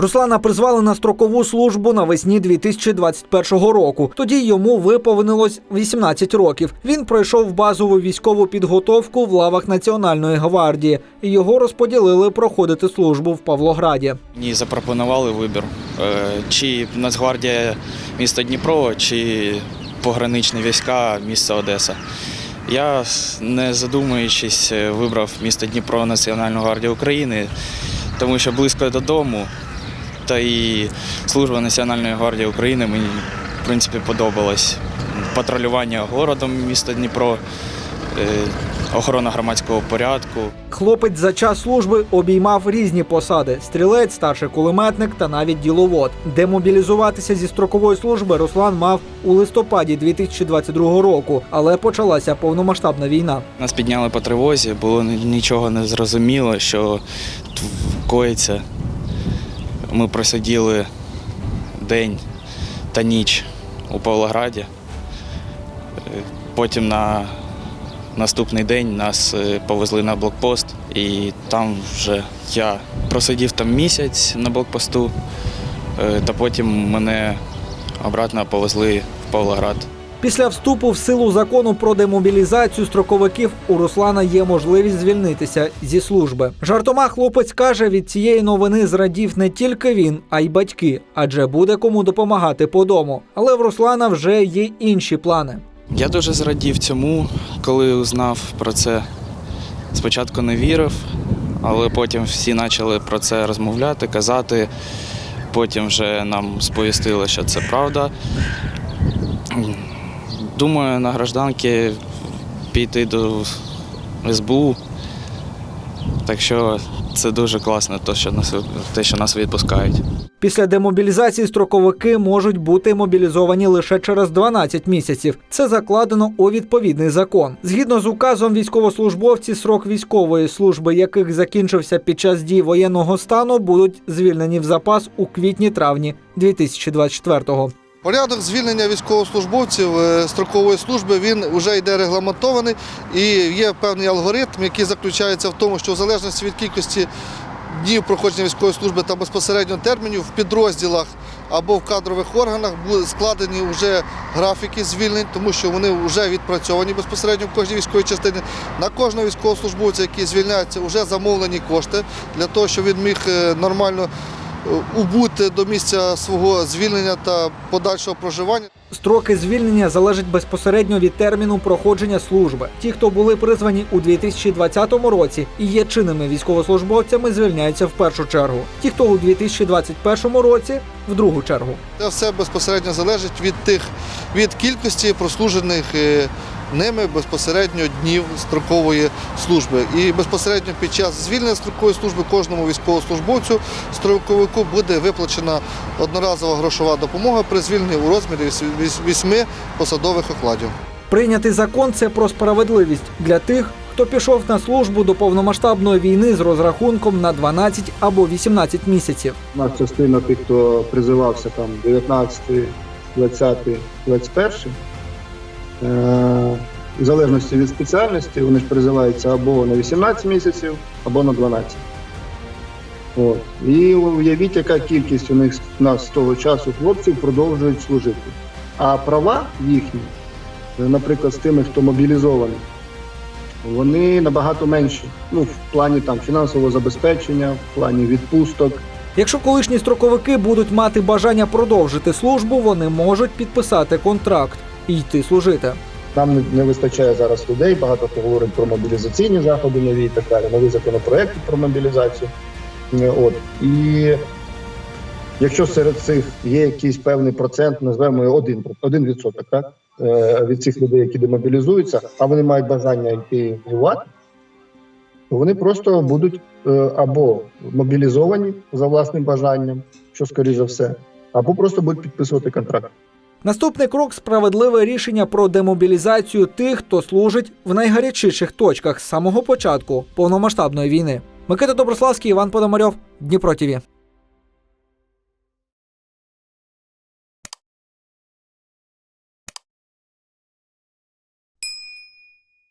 Руслана призвали на строкову службу навесні 2021 року. Тоді йому виповнилось 18 років. Він пройшов базову військову підготовку в лавах Національної гвардії. Його розподілили проходити службу в Павлограді. Мені запропонували вибір, е, чи Нацгвардія міста Дніпро, чи пограничні війська міста Одеса. Я, не задумуючись, е, вибрав місто Дніпро Національну гвардію України, тому що близько додому, та і служба Національної гвардії України мені в принципі подобалась. Патрулювання городом міста Дніпро, е, охорона громадського порядку. Хлопець за час служби обіймав різні посади: стрілець, старший кулеметник та навіть діловод. Демобілізуватися зі строкової служби Руслан мав у листопаді 2022 року, але почалася повномасштабна війна. Нас підняли по тривозі, було нічого не зрозуміло, що коїться. Ми просиділи день та ніч у Павлограді. Потім на наступний день нас е, повезли на блокпост, і там вже я просидів там місяць на блокпосту, е, та потім мене обратно повезли в Павлоград. Після вступу в силу закону про демобілізацію строковиків у Руслана є можливість звільнитися зі служби. Жартома хлопець каже, від цієї новини зрадів не тільки він, а й батьки, адже буде кому допомагати по дому. Але в Руслана вже є інші плани. Я дуже зрадів цьому, коли узнав про це. Спочатку не вірив, але потім всі почали про це розмовляти, казати. Потім вже нам сповістили, що це правда. Думаю, на гражданки піти до СБУ. Так що це дуже класно, те, що нас, те, що нас відпускають. Після демобілізації строковики можуть бути мобілізовані лише через 12 місяців. Це закладено у відповідний закон. Згідно з указом, військовослужбовці, срок військової служби, яких закінчився під час дії воєнного стану, будуть звільнені в запас у квітні-травні 2024-го. Порядок звільнення військовослужбовців е, строкової служби він вже йде регламентований і є певний алгоритм, який заключається в тому, що в залежності від кількості днів проходження військової служби та безпосередньо термінів в підрозділах або в кадрових органах були складені вже графіки звільнень, тому що вони вже відпрацьовані безпосередньо в кожній військовій частині. На кожного військовослужбовця, який звільняється, вже замовлені кошти для того, щоб він міг е, нормально убути до місця свого звільнення та подальшого проживання. Строки звільнення залежать безпосередньо від терміну проходження служби. Ті, хто були призвані у 2020 році і є чинними військовослужбовцями, звільняються в першу чергу. Ті, хто у 2021 році, в другу чергу. Це все безпосередньо залежить від тих від кількості прослужених е, ними безпосередньо днів строкової служби. І безпосередньо під час звільнення строкової служби кожному військовослужбовцю строковику буде виплачена одноразова грошова допомога при звільненні у розмірі віс- віс- вісьми посадових окладів. Прийнятий закон це про справедливість для тих, хто пішов на службу до повномасштабної війни з розрахунком на 12 або 18 місяців. У нас частина тих, хто призивався там 19, 20, 21. Е, в залежності від спеціальності, вони ж призиваються або на 18 місяців, або на 12. От. І уявіть, яка кількість у них у нас з того часу хлопців продовжують служити. А права їхні, е, наприклад, з тими, хто мобілізований, вони набагато менші. Ну, в плані там фінансового забезпечення, в плані відпусток. Якщо колишні строковики будуть мати бажання продовжити службу, вони можуть підписати контракт йти служити. Нам не, вистачає зараз людей. Багато хто говорить про мобілізаційні заходи нові і так далі, нові законопроекти про мобілізацію. От і якщо серед цих є якийсь певний процент, назвемо його один, один відсоток, так е, від цих людей, які демобілізуються, а вони мають бажання йти воювати, то вони просто будуть е, або мобілізовані за власним бажанням, що скоріше за все, або просто будуть підписувати контракт. Наступний крок справедливе рішення про демобілізацію тих, хто служить в найгарячіших точках з самого початку повномасштабної війни. Микита Доброславський, Іван Пономарьов, Дніпро ТІВІ.